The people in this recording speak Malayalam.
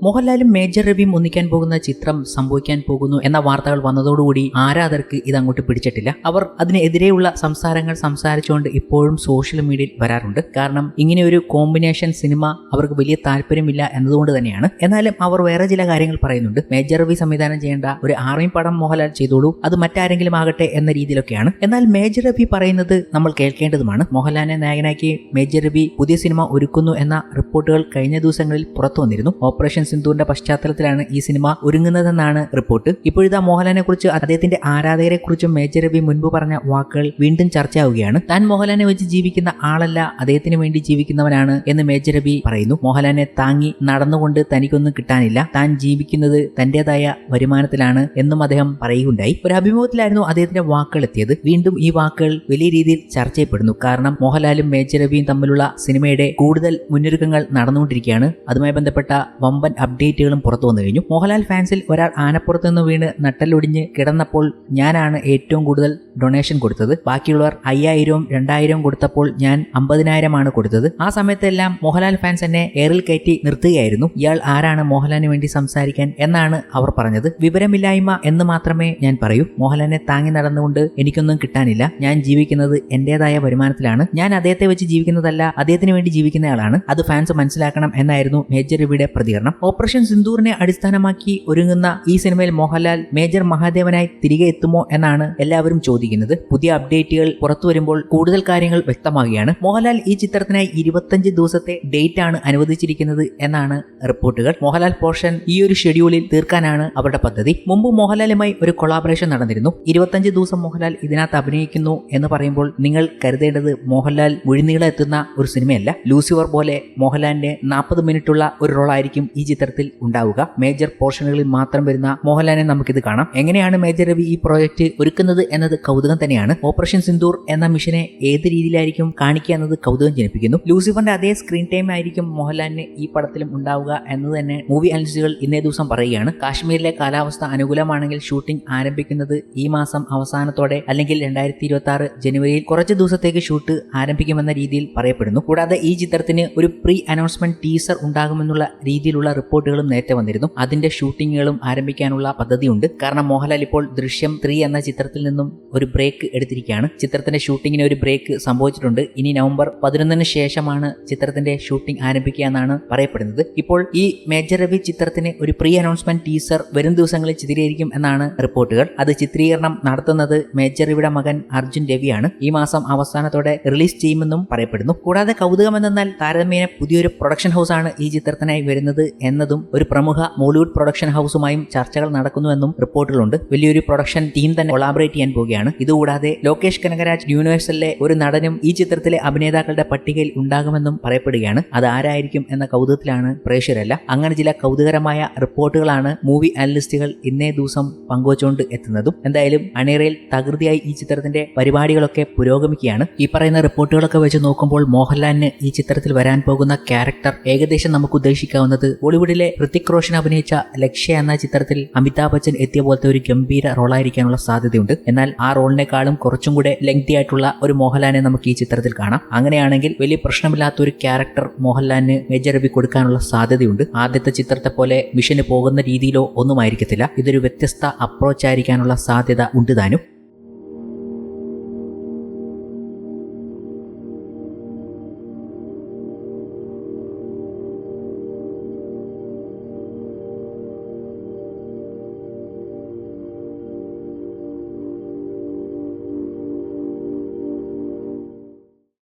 മോഹൻലാലും മേജർ രവിയും ഒന്നിക്കാൻ പോകുന്ന ചിത്രം സംഭവിക്കാൻ പോകുന്നു എന്ന വാർത്തകൾ വന്നതോടുകൂടി ആരാധകർക്ക് ഇത് അങ്ങോട്ട് പിടിച്ചിട്ടില്ല. അവർ അതിനെതിരെയുള്ള സംസാരങ്ങൾ സംസാരിച്ചുകൊണ്ട് ഇപ്പോഴും സോഷ്യൽ മീഡിയയിൽ വരാറുണ്ട്. കാരണം ഇങ്ങനെ ഒരു കോമ്പിനേഷൻ സിനിമ അവർക്ക് വലിയ താല്പര്യമില്ല എന്നതുകൊണ്ട് തന്നെയാണ്. എന്നാലും അവർ വേറെ ചില കാര്യങ്ങൾ പറയുന്നുണ്ട്. മേജർ രവി സംവിധാനം ചെയ്യേണ്ട ഒരു ആർമി പടം മോഹൻലാൽ ചെയ്തോളൂ. അത് മറ്റാരെങ്കിലും ആകട്ടെ എന്ന രീതിയിലൊക്കെയാണ്. എന്നാൽ മേജർ രവി പറയുന്നത് നമ്മൾ കേൾക്കേണ്ടതുമാണ്. മോഹൻലാലിനെ നായകനാക്കി മേജർ രവി പുതിയ സിനിമ ഒരുക്കുന്നു എന്ന റിപ്പോർട്ടുകൾ കഴിഞ്ഞ ദിവസങ്ങളിൽ പുറത്തു വന്നിരുന്നു. ഓപ്പറേഷൻ സിന്ധുവിന്റെ പശ്ചാത്തലത്തിലാണ് ഈ സിനിമ ഒരുങ്ങുന്നതെന്നാണ് റിപ്പോർട്ട്. ഇപ്പോഴിതാ മോഹൻലാലിനെ കുറിച്ച് അദ്ദേഹത്തിന്റെ ആരാധകരെ കുറിച്ചും മേജർ രവി മുൻപ് പറഞ്ഞ വാക്കുകൾ വീണ്ടും ചർച്ചയാവുകയാണ്. താൻ മോഹൻലാലിനെ വെച്ച് ജീവിക്കുന്ന ആളല്ല അദ്ദേഹത്തിന് വേണ്ടി ജീവിക്കുന്നവനാണ് എന്ന് മേജർ രവി പറയുന്നു. മോഹൻലാലിനെ താങ്ങി നടന്നുകൊണ്ട് തനിക്കൊന്നും കിട്ടാനില്ല. താൻ ജീവിക്കുന്നത് തന്റേതായ വരുമാനത്തിലാണ് എന്നും അദ്ദേഹം പറയുകയുണ്ടായി. ഒരു അഭിമുഖത്തിലായിരുന്നു അദ്ദേഹത്തിന്റെ വാക്കുകൾ എത്തിയത്. വീണ്ടും ഈ വാക്കുകൾ വലിയ രീതിയിൽ ചർച്ച ചെയ്യപ്പെടുന്നു കാരണം മോഹൻലാലും മേജർ രവിയും തമ്മിലുള്ള സിനിമയുടെ കൂടുതൽ മുന്നൊരുക്കങ്ങൾ നടന്നുകൊണ്ടിരിക്കുകയാണ്. അതുമായി ബന്ധപ്പെട്ട വമ്പൻ അപ്ഡേറ്റുകളും പുറത്തു വന്നു കഴിഞ്ഞു. മോഹൻലാൽ ഫാൻസിൽ ഒരാൾ ആനപ്പുറത്ത് നിന്ന് വീണ് നട്ടലൊടിഞ്ഞ് കിടന്നപ്പോൾ ഞാനാണ് ഏറ്റവും കൂടുതൽ ഡൊണേഷൻ കൊടുത്തത്. ബാക്കിയുള്ളവർ അയ്യായിരവും രണ്ടായിരവും കൊടുത്തപ്പോൾ ഞാൻ അമ്പതിനായിരമാണ് കൊടുത്തത്. ആ സമയത്തെല്ലാം മോഹൻലാൽ ഫാൻസ് എന്നെ എയറിൽ കയറ്റി നിർത്തുകയായിരുന്നു. ഇയാൾ ആരാണ് മോഹൻലാലിന് വേണ്ടി സംസാരിക്കാൻ എന്നാണ് അവർ പറഞ്ഞത്. വിവരമില്ലായ്മ എന്ന് മാത്രമേ ഞാൻ പറയൂ. മോഹൻലാലിനെ താങ്ങി നടന്നുകൊണ്ട് എനിക്കൊന്നും കിട്ടാനില്ല. ഞാൻ ജീവിക്കുന്നത് എന്റേതായ വരുമാനത്തിലാണ്. ഞാൻ അദ്ദേഹത്തെ വെച്ച് ജീവിക്കുന്നതല്ല അദ്ദേഹത്തിന് വേണ്ടി ജീവിക്കുന്നയാളാണ് അത് ഫാൻസ് മനസ്സിലാക്കണം എന്നായിരുന്നു മേജർ രവിയുടെ പ്രതികരണം. ഓപ്പറേഷൻ സിന്ദൂറിനെ അടിസ്ഥാനമാക്കി ഒരുങ്ങുന്ന ഈ സിനിമയിൽ മോഹൻലാൽ മേജർ മഹാദേവനായി തിരികെ എത്തുമോ എന്നാണ് എല്ലാവരും ചോദിക്കുന്നത്. പുതിയ അപ്ഡേറ്റുകൾ പുറത്തു വരുമ്പോൾ കൂടുതൽ കാര്യങ്ങൾ വ്യക്തമാകുകയാണ് മോഹൻലാൽ ഈ ചിത്രത്തിനായി ഇരുപത്തഞ്ച് ദിവസത്തെ ഡേറ്റ് ആണ് അനുവദിച്ചിരിക്കുന്നത് എന്നാണ് റിപ്പോർട്ടുകൾ. മോഹൻലാൽ പോർഷൻ ഈ ഒരു ഷെഡ്യൂളിൽ തീർക്കാനാണ് അവരുടെ പദ്ധതി. മുമ്പ് മോഹൻലാലുമായി ഒരു കൊളാബറേഷൻ നടന്നിരുന്നു. ഇരുപത്തഞ്ച് ദിവസം മോഹൻലാൽ ഇതിനകത്ത് അഭിനയിക്കുന്നു എന്ന് പറയുമ്പോൾ നിങ്ങൾ കരുതേണ്ടത് മോഹൻലാൽ മുഴുനീളം എത്തുന്ന ഒരു സിനിമയല്ല. ലൂസിഫർ പോലെ മോഹൻലാലിന്റെ നാൽപ്പത് മിനിറ്റുള്ള ഒരു റോളായിരിക്കും ഈ ചിത്രത്തിൽ ഉണ്ടാവുക. മേജർ പോർഷനുകളിൽ മാത്രം വരുന്ന മോഹൻലാലിനെ നമുക്കിത് കാണാം. എങ്ങനെയാണ് മേജർ രവി ഈ പ്രോജക്റ്റ് ഒരുക്കുന്നത് എന്നത് കൗതുകം തന്നെയാണ്. ഓപ്പറേഷൻ സിന്ദൂർ എന്ന മിഷനെ ഏത് രീതിയിലായിരിക്കും കാണിക്കുക എന്നത് കൗതുകം ജനിപ്പിക്കുന്നു. ലൂസിഫറിന്റെ അതേ സ്ക്രീൻ ടൈം ആയിരിക്കും മോഹൻലാലിന് ഈ പടത്തിലും ഉണ്ടാവുക എന്നത് തന്നെ മൂവി അനലിസ്റ്റുകൾ ഇന്നേ ദിവസം പറയുകയാണ്. കാശ്മീരിലെ കാലാവസ്ഥ അനുകൂലമാണെങ്കിൽ ഷൂട്ടിംഗ് ആരംഭിക്കുന്നത് ഈ മാസം അവസാനത്തോടെ അല്ലെങ്കിൽ രണ്ടായിരത്തി ഇരുപത്തി ആറ് ജനുവരിയിൽ കുറച്ച് ദിവസത്തേക്ക് ഷൂട്ട് ആരംഭിക്കുമെന്ന രീതിയിൽ പറയപ്പെടുന്നു. കൂടാതെ ഈ ചിത്രത്തിന് ഒരു പ്രീ അനൗൺസ്മെന്റ് ടീസർ ഉണ്ടാകുമെന്നുള്ള രീതിയിലുള്ള റിപ്പോർട്ടുകളും നേരത്തെ വന്നിരുന്നു. അതിന്റെ ഷൂട്ടിങ്ങുകളും ആരംഭിക്കാനുള്ള പദ്ധതിയുണ്ട്. കാരണം മോഹൻലാൽ ഇപ്പോൾ ദൃശ്യം ത്രീ എന്ന ചിത്രത്തിൽ നിന്നും ഒരു ബ്രേക്ക് എടുത്തിരിക്കുകയാണ്. ചിത്രത്തിന്റെ ഷൂട്ടിങ്ങിന് ഒരു ബ്രേക്ക് സംഭവിച്ചിട്ടുണ്ട്. ഇനി നവംബർ പതിനൊന്നിന് ശേഷമാണ് ചിത്രത്തിന്റെ ഷൂട്ടിംഗ് ആരംഭിക്കുക എന്നാണ് പറയപ്പെടുന്നത്. ഇപ്പോൾ ഈ മേജർ രവി ചിത്രത്തിന് ഒരു പ്രീ അനൗൺസ്മെന്റ് ടീസർ വരും ദിവസങ്ങളിൽ ചിത്രീകരിക്കും എന്നാണ് റിപ്പോർട്ടുകൾ. അത് ചിത്രീകരണം നടത്തുന്നത് മേജർ രവിയുടെ മകൻ അർജുൻ രവിയാണ്. ഈ മാസം അവസാനത്തോടെ റിലീസ് ചെയ്യുമെന്നും പറയപ്പെടുന്നു. കൂടാതെ കൗതുകം എന്നാൽ താരതമ്യേന പുതിയൊരു പ്രൊഡക്ഷൻ ഹൗസാണ് ഈ ചിത്രത്തിനായി വരുന്നത് എന്നതും ഒരു പ്രമുഖ മോളിവുഡ് പ്രൊഡക്ഷൻ ഹൗസുമായും ചർച്ചകൾ നടക്കുന്നുവെന്നും റിപ്പോർട്ടിലുണ്ട്. വലിയൊരു പ്രൊഡക്ഷൻ ടീം തന്നെ കൊളാബറേറ്റ് ചെയ്യാൻ പോവുകയാണ്. ഇതുകൂടാതെ ലോകേഷ് കനകരാജ് യൂണിവേഴ്സലിലെ ഒരു നടനും ഈ ചിത്രത്തിലെ അഭിനേതാക്കളുടെ പട്ടികയിൽ ഉണ്ടാകുമെന്നും പറയപ്പെടുകയാണ്. അത് ആരായിരിക്കും എന്ന കൗതുകത്തിലാണ് പ്രേക്ഷകരല്ല. അങ്ങനെ ചില കൗതുകരമായ റിപ്പോർട്ടുകളാണ് മൂവി അനലിസ്റ്റുകൾ ഇന്നേ ദിവസം പങ്കുവച്ചുകൊണ്ട് എത്തുന്നതും. എന്തായാലും അണിയറയിൽ തകൃതിയായി ഈ ചിത്രത്തിന്റെ പരിപാടികളൊക്കെ പുരോഗമിക്കുകയാണ്. ഈ പറയുന്ന റിപ്പോർട്ടുകളൊക്കെ വെച്ച് നോക്കുമ്പോൾ മോഹൻലാലിന് ഈ ചിത്രത്തിൽ വരാൻ പോകുന്ന ക്യാരക്ടർ ഏകദേശം നമുക്ക് ഉദ്ദേശിക്കാവുന്നത് ബോളിവുഡിലെ ഋതിക് റോഷൻ അഭിനയിച്ച ലക്ഷ്യ എന്ന ചിത്രത്തിൽ അമിതാഭ് ബച്ചൻ എത്തിയ പോലത്തെ ഒരു ഗംഭീര റോളായിരിക്കാനുള്ള സാധ്യതയുണ്ട്. എന്നാൽ ആ റോളിനേക്കാളും കുറച്ചും കൂടെ ലെങ്തി ആയിട്ടുള്ള ഒരു മോഹൻലാലിനെ നമുക്ക് ഈ ചിത്രത്തിൽ കാണാം. അങ്ങനെയാണെങ്കിൽ വലിയ പ്രശ്നമില്ലാത്ത ഒരു ക്യാരക്ടർ മോഹൻലാലിന് മേജർ രവി കൊടുക്കാനുള്ള സാധ്യതയുണ്ട്. ആദ്യത്തെ ചിത്രത്തെ പോലെ മിഷന് പോകുന്ന രീതിയിലോ ഒന്നുമായിരിക്കത്തില്ല ഇതൊരു വ്യത്യസ്ത അപ്രോച്ച് ആയിരിക്കാനുള്ള സാധ്യത ഉണ്ട് താനും.